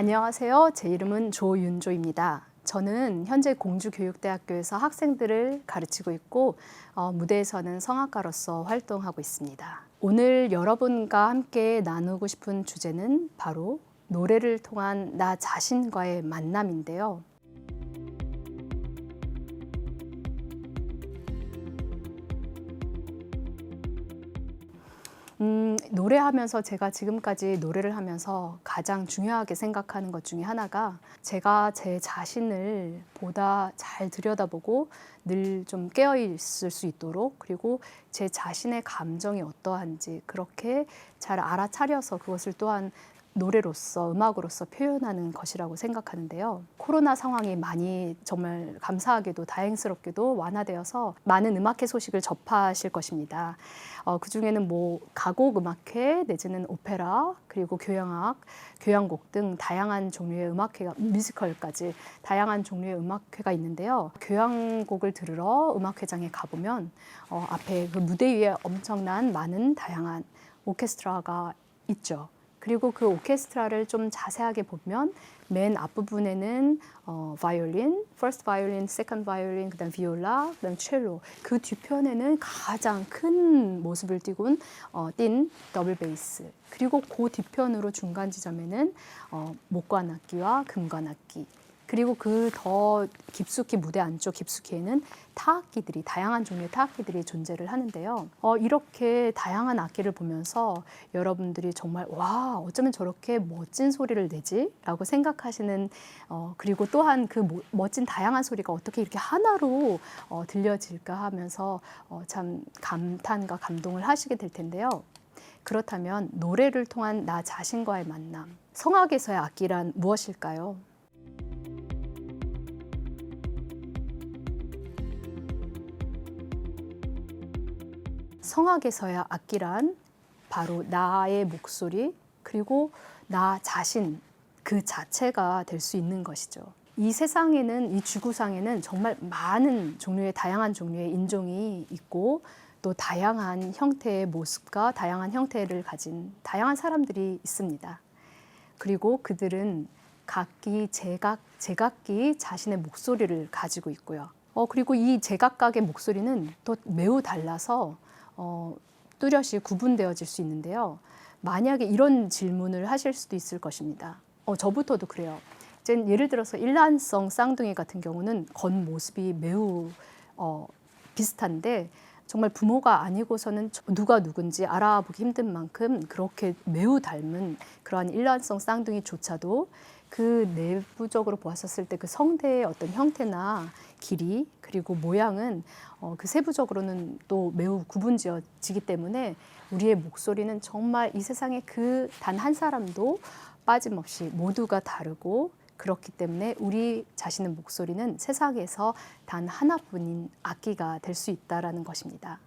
안녕하세요. 제 이름은 조윤조입니다. 저는 현재 공주교육대학교에서 학생들을 가르치고 있고 어, 무대에서는 성악가로서 활동하고 있습니다. 오늘 여러분과 함께 나누고 싶은 주제는 바로 노래를 통한 나 자신과의 만남인데요. 음, 노래하면서 제가 지금까지 노래를 하면서 가장 중요하게 생각하는 것 중에 하나가 제가 제 자신을 보다 잘 들여다보고 늘 좀 깨어 있을 수 있도록 그리고 제 자신의 감정이 어떠한지 그렇게 잘 알아차려서 그것을 또한 노래로서 음악으로서 표현하는 것이라고 생각하는데요. 코로나 상황이 많이 정말 감사하게도 다행스럽게도 완화되어서 많은 음악회 소식을 접하실 것입니다. 어, 그 중에는 뭐 가곡 음악회 내지는 오페라 그리고 교향악, 교향곡 등 다양한 종류의 음악회가 뮤지컬까지 다양한 종류의 음악회가 있는데요. 교향곡을 들으러 음악회장에 가보면 어, 앞에 그 무대 위에 엄청난 많은 다양한 오케스트라가 있죠. 그리고 그 오케스트라를 좀 자세하게 보면 맨 앞부분에는 어, 바이올린, first violin, second violin, 그다음 비올라, 그다음 첼로. 그 뒤편에는 가장 큰 모습을 띠곤 어, 띈 더블 베이스. 그리고 그 뒤편으로 중간 지점에는 어, 목관악기와 금관악기. 그리고 그 더 깊숙이 무대 안쪽 깊숙이에는 타악기들이 다양한 종류의 타악기들이 존재를 하는데요. 어, 이렇게 다양한 악기를 보면서 여러분들이 정말 와 어쩌면 저렇게 멋진 소리를 내지라고 생각하시는 어, 그리고 또한 그 모- 멋진 다양한 소리가 어떻게 이렇게 하나로 어, 들려질까 하면서 어, 참 감탄과 감동을 하시게 될 텐데요. 그렇다면 노래를 통한 나 자신과의 만남, 성악에서의 악기란 무엇일까요? 성악에서의 악기란 바로 나의 목소리 그리고 나 자신 그 자체가 될 수 있는 것이죠. 이 세상에는 이 지구상에는 정말 많은 종류의 다양한 종류의 인종이 있고 또 다양한 형태의 모습과 다양한 형태를 가진 다양한 사람들이 있습니다. 그리고 그들은 각기 제각 제각기 자신의 목소리를 가지고 있고요. 어 그리고 이 제각각의 목소리는 또 매우 달라서 어, 뚜렷이 구분되어질 수 있는데요. 만약에 이런 질문을 하실 수도 있을 것입니다. 어, 저부터도 그래요. 이제 예를 들어서 일란성 쌍둥이 같은 경우는 겉모습이 매우 어, 비슷한데 정말 부모가 아니고서는 누가 누군지 알아보기 힘든 만큼 그렇게 매우 닮은 그러한 일란성 쌍둥이조차도 그 내부적으로 보았었을 때 그 성대의 어떤 형태나 길이 그리고 모양은 어, 그 세부적으로는 또 매우 구분지어지기 때문에 우리의 목소리는 정말 이 세상에 그 단 한 사람도 빠짐없이 모두가 다르고 그렇기 때문에 우리 자신의 목소리는 세상에서 단 하나뿐인 악기가 될 수 있다라는 것입니다.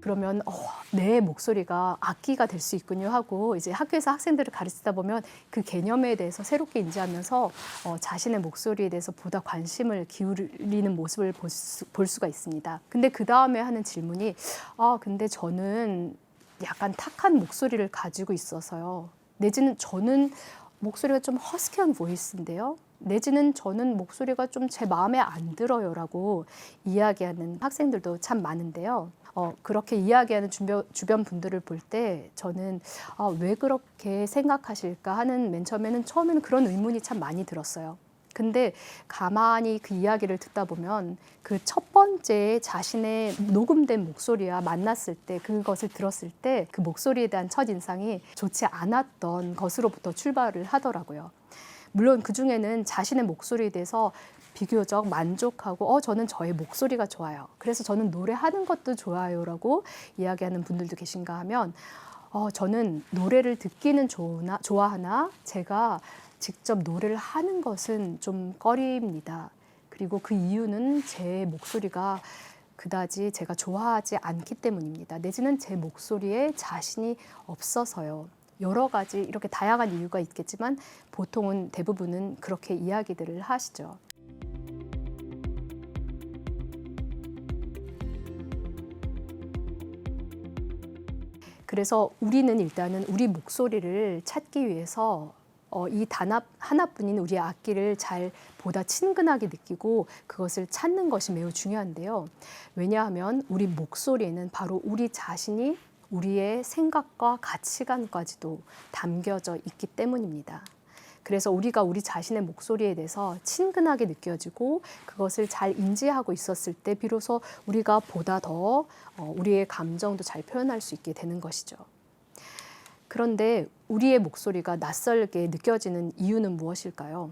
그러면 어, 내 목소리가 악기가 될 수 있군요 하고 이제 학교에서 학생들을 가르치다 보면 그 개념에 대해서 새롭게 인지하면서 어, 자신의 목소리에 대해서 보다 관심을 기울이는 모습을 볼, 수, 볼 수가 있습니다. 근데 그 다음에 하는 질문이 아 근데 저는 약간 탁한 목소리를 가지고 있어서요. 내지는 저는 목소리가 좀 허스키한 보이스인데요. 내지는 저는 목소리가 좀 제 마음에 안 들어요라고 이야기하는 학생들도 참 많은데요. 어, 그렇게 이야기하는 주변, 주변 분들을 볼 때 저는 아, 왜 그렇게 생각하실까 하는 맨 처음에는 처음에는 그런 의문이 참 많이 들었어요. 근데 가만히 그 이야기를 듣다 보면 그 첫 번째 자신의 녹음된 목소리와 만났을 때 그것을 들었을 때 그 목소리에 대한 첫 인상이 좋지 않았던 것으로부터 출발을 하더라고요. 물론 그 중에는 자신의 목소리에 대해서 비교적 만족하고 어 저는 저의 목소리가 좋아요. 그래서 저는 노래하는 것도 좋아요라고 이야기하는 분들도 계신가 하면 어 저는 노래를 듣기는 좋으나 좋아하나 제가 직접 노래를 하는 것은 좀 꺼립니다. 그리고 그 이유는 제 목소리가 그다지 제가 좋아하지 않기 때문입니다. 내지는 제 목소리에 자신이 없어서요. 여러 가지 이렇게 다양한 이유가 있겠지만 보통은 대부분은 그렇게 이야기들을 하시죠. 그래서 우리는 일단은 우리 목소리를 찾기 위해서 어, 이 단합 하나뿐인 우리의 악기를 잘 보다 친근하게 느끼고 그것을 찾는 것이 매우 중요한데요. 왜냐하면 우리 목소리에는 바로 우리 자신이 우리의 생각과 가치관까지도 담겨져 있기 때문입니다. 그래서 우리가 우리 자신의 목소리에 대해서 친근하게 느껴지고 그것을 잘 인지하고 있었을 때 비로소 우리가 보다 더 어, 우리의 감정도 잘 표현할 수 있게 되는 것이죠. 그런데 우리의 목소리가 낯설게 느껴지는 이유는 무엇일까요?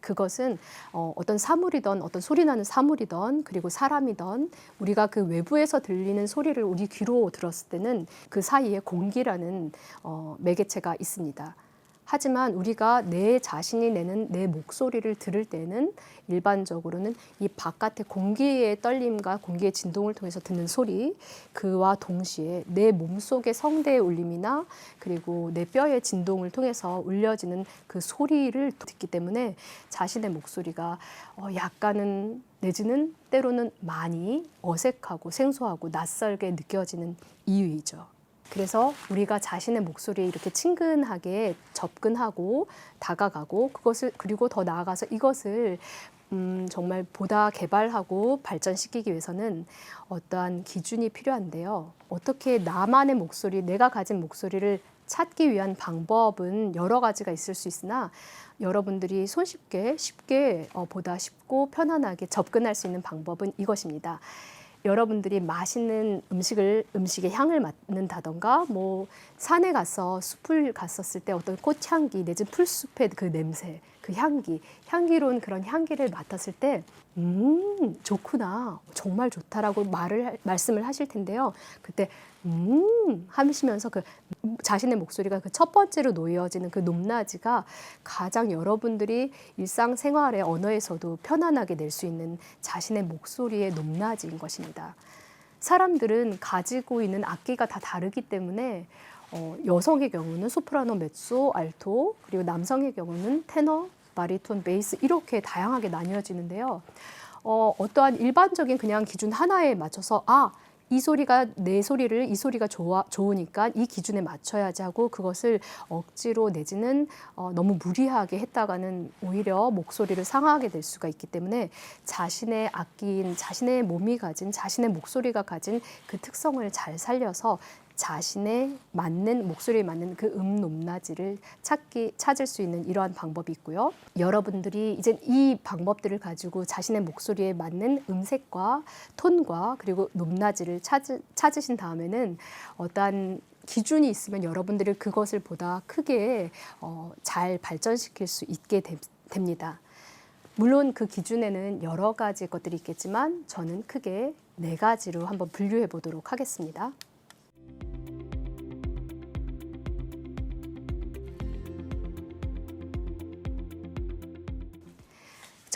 그것은 어, 어떤 사물이던 어떤 소리 나는 사물이던 그리고 사람이던 우리가 그 외부에서 들리는 소리를 우리 귀로 들었을 때는 그 사이에 공기라는 어, 매개체가 있습니다. 하지만 우리가 내 자신이 내는 내 목소리를 들을 때는 일반적으로는 이 바깥의 공기의 떨림과 공기의 진동을 통해서 듣는 소리 그와 동시에 내 몸속의 성대의 울림이나 그리고 내 뼈의 진동을 통해서 울려지는 그 소리를 듣기 때문에 자신의 목소리가 어 약간은 내지는 때로는 많이 어색하고 생소하고 낯설게 느껴지는 이유이죠. 그래서 우리가 자신의 목소리에 이렇게 친근하게 접근하고 다가가고 그것을 그리고 더 나아가서 이것을 음, 정말 보다 개발하고 발전시키기 위해서는 어떠한 기준이 필요한데요. 어떻게 나만의 목소리, 내가 가진 목소리를 찾기 위한 방법은 여러 가지가 있을 수 있으나 여러분들이 손쉽게 쉽게 어, 보다 쉽고 편안하게 접근할 수 있는 방법은 이것입니다. 여러분들이 맛있는 음식을 음식의 향을 맡는다던가 뭐 산에 가서 숲을 갔었을 때 어떤 꽃향기 내지는 풀숲의 그 냄새 그 향기 향기로운 그런 향기를 맡았을 때 음 좋구나 정말 좋다라고 말을 말씀을 하실 텐데요 그때 음 하시면서 그 자신의 목소리가 그 첫 번째로 놓여지는 그 높낮이가 가장 여러분들이 일상생활의 언어에서도 편안하게 낼 수 있는 자신의 목소리의 높낮이인 것입니다. 사람들은 가지고 있는 악기가 다 다르기 때문에 어, 여성의 경우는 소프라노, 메소, 알토 그리고 남성의 경우는 테너, 바리톤, 베이스 이렇게 다양하게 나뉘어지는데요. 어, 어떠한 일반적인 그냥 기준 하나에 맞춰서 아, 이 소리가 내 소리를 이 소리가 좋아 좋으니까 이 기준에 맞춰야지 하고 그것을 억지로 내지는 어, 너무 무리하게 했다가는 오히려 목소리를 상하게 될 수가 있기 때문에 자신의 악기인 자신의 몸이 가진 자신의 목소리가 가진 그 특성을 잘 살려서 자신의 맞는 목소리에 맞는 그 음 높낮이를 찾기 찾을 수 있는 이러한 방법이 있고요. 여러분들이 이제 이 방법들을 가지고 자신의 목소리에 맞는 음색과 톤과 그리고 높낮이를 찾으, 찾으신 다음에는 어떠한 기준이 있으면 여러분들이 그것을 보다 크게 어, 잘 발전시킬 수 있게 되, 됩니다. 물론 그 기준에는 여러 가지 것들이 있겠지만 저는 크게 네 가지로 한번 분류해 보도록 하겠습니다.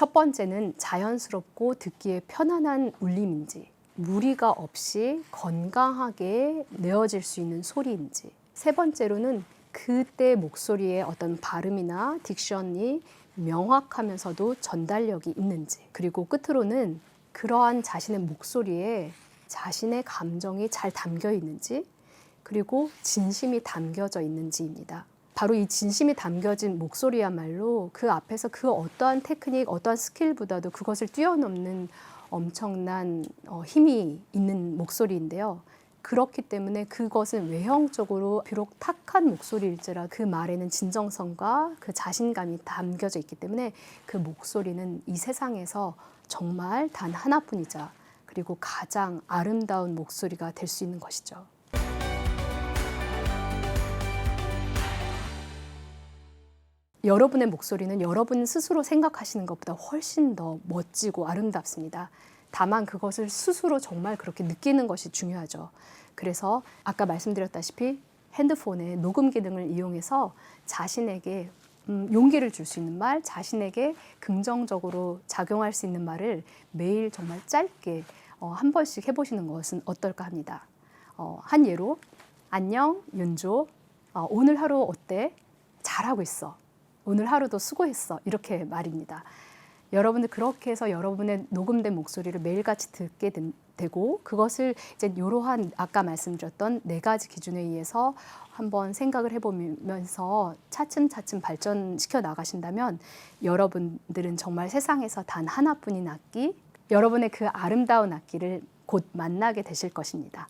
첫 번째는 자연스럽고 듣기에 편안한 울림인지, 무리가 없이 건강하게 내어질 수 있는 소리인지, 세 번째로는 그때 목소리의 어떤 발음이나 딕션이 명확하면서도 전달력이 있는지, 그리고 끝으로는 그러한 자신의 목소리에 자신의 감정이 잘 담겨 있는지, 그리고 진심이 담겨져 있는지입니다. 바로 이 진심이 담겨진 목소리야말로 그 앞에서 그 어떠한 테크닉, 어떠한 스킬보다도 그것을 뛰어넘는 엄청난 어, 힘이 있는 목소리인데요. 그렇기 때문에 그것은 외형적으로 비록 탁한 목소리일지라 그 말에는 진정성과 그 자신감이 담겨져 있기 때문에 그 목소리는 이 세상에서 정말 단 하나뿐이자 그리고 가장 아름다운 목소리가 될 수 있는 것이죠. 여러분의 목소리는 여러분 스스로 생각하시는 것보다 훨씬 더 멋지고 아름답습니다. 다만 그것을 스스로 정말 그렇게 느끼는 것이 중요하죠. 그래서 아까 말씀드렸다시피 핸드폰의 녹음 기능을 이용해서 자신에게 음, 용기를 줄 수 있는 말, 자신에게 긍정적으로 작용할 수 있는 말을 매일 정말 짧게 어, 한 번씩 해보시는 것은 어떨까 합니다. 어, 한 예로, 안녕, 윤조. 어, 오늘 하루 어때? 잘하고 있어. 오늘 하루도 수고했어. 이렇게 말입니다. 여러분들 그렇게 해서 여러분의 녹음된 목소리를 매일같이 듣게 된- 되고 그것을 이제 이러한 아까 말씀드렸던 네 가지 기준에 의해서 한번 생각을 해보면서 차츰차츰 발전시켜 나가신다면 여러분들은 정말 세상에서 단 하나뿐인 악기, 여러분의 그 아름다운 악기를 곧 만나게 되실 것입니다.